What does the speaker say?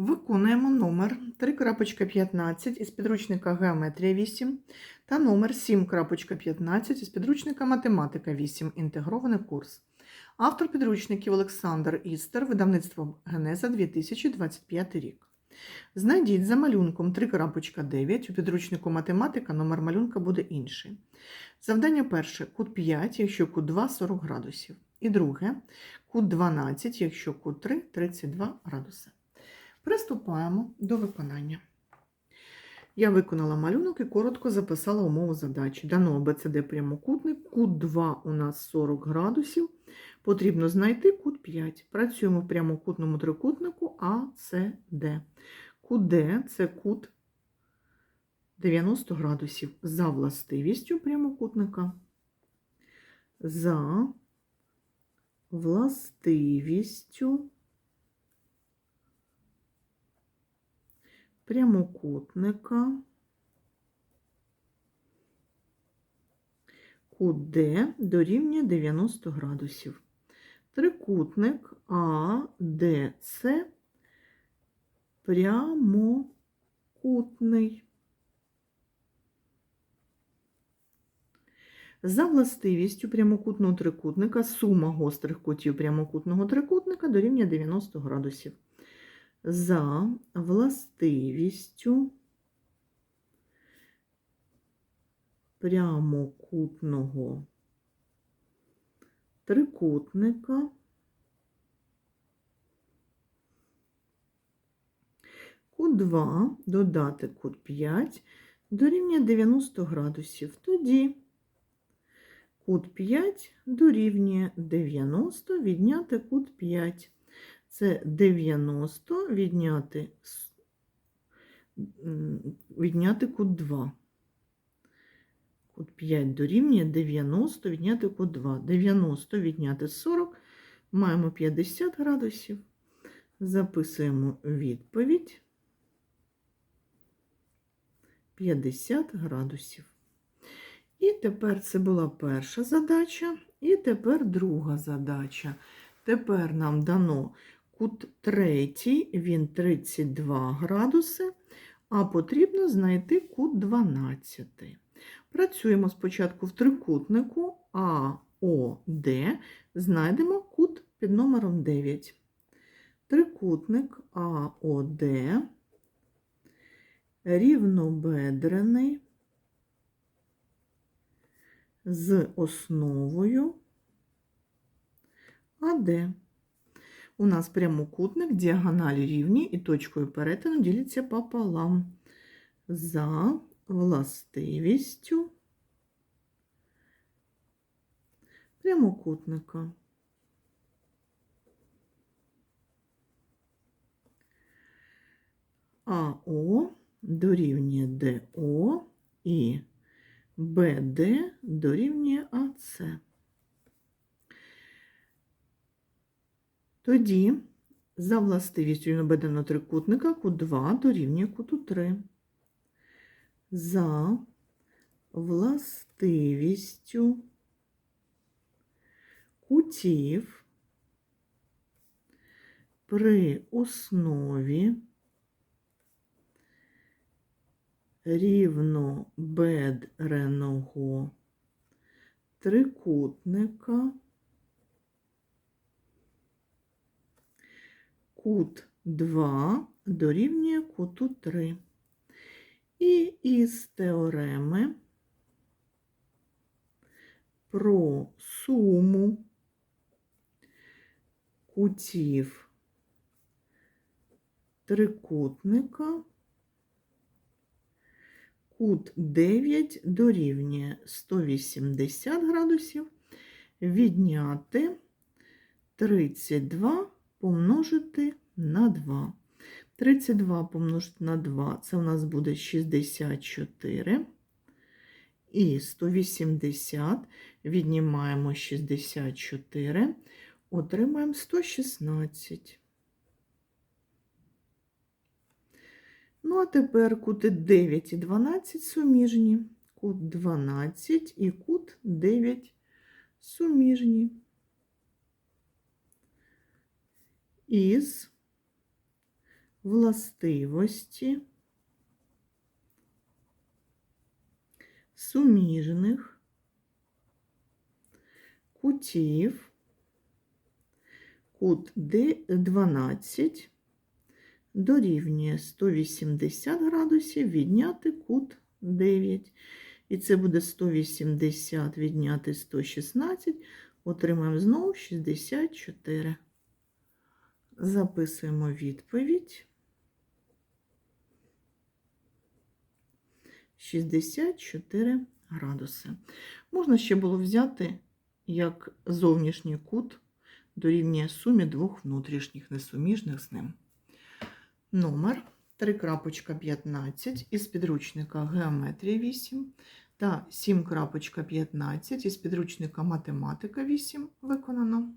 Виконуємо номер 3.15 із підручника Геометрія 8 та номер 7.15 із підручника Математика 8. Інтегрований курс. Автор підручників Олександр Істер, видавництво Генеза 2025 рік. Знайдіть за малюнком 3.9 у підручнику математика номер малюнка буде інший. Завдання перше кут 5, якщо кут 2 40 градусів. І друге кут 12, якщо кут 3 32 градуси. Приступаємо до виконання. Я виконала малюнок і коротко записала умову задачі. Дано АБЦД прямокутник, кут 2 у нас 40 градусів. Потрібно знайти кут 5. Працюємо в прямокутному трикутнику АЦД. Кут Д – це кут 90 градусів. За властивістю прямокутника. За властивістю прямокутника кут Д дорівнює 90 градусів. Трикутник АДЦ прямокутний. За властивістю прямокутного трикутника сума гострих кутів прямокутного трикутника дорівнює 90 градусів. За властивістю прямокутного трикутника кут 2 додати кут 5 дорівнює 90 градусів. Тоді кут 5 дорівнює 90 відняти кут 5. Це 90 відняти, відняти кут 2. Кут 5 дорівнює 90 відняти кут 2. 90 відняти 40. Маємо 50 градусів. Записуємо відповідь 50 градусів. І тепер це була перша задача, і тепер друга задача. Тепер нам дано кут третій, він 32 градуси, а потрібно знайти кут 12. Працюємо спочатку в трикутнику АОД, знайдемо кут під номером 9. Трикутник АОД рівнобедрений з основою АД. У нас прямокутник, діагоналі рівні і точкою перетину діляться пополам за властивістю прямокутника. АО дорівнює ДО і БД дорівнює АЦ. Тоді за властивістю рівнобедреного трикутника кут 2 дорівнює куту 3. За властивістю кутів при основі рівнобедреного трикутника кут 2 дорівнює куту 3. І із теореми про суму кутів трикутника кут 9 дорівнює 180 градусів відняти 32 помножити на 2. 32 помножити на 2 це у нас буде 64. І 180 віднімаємо 64, отримаємо 116. Ну, а тепер кути 9 і 12 суміжні. Кут 12 і кут 9 суміжні. Із властивості суміжних кутів кут D12 дорівнює 180 градусів відняти кут 9. І це буде 180 відняти 116. Отримаємо знову 64. Записуємо відповідь. 64 градуси. Можна ще було взяти як зовнішній кут дорівнює сумі двох внутрішніх несуміжних з ним. Номер 3.15 із підручника Геометрія 8 та 7.15 із підручника Математика 8 виконано.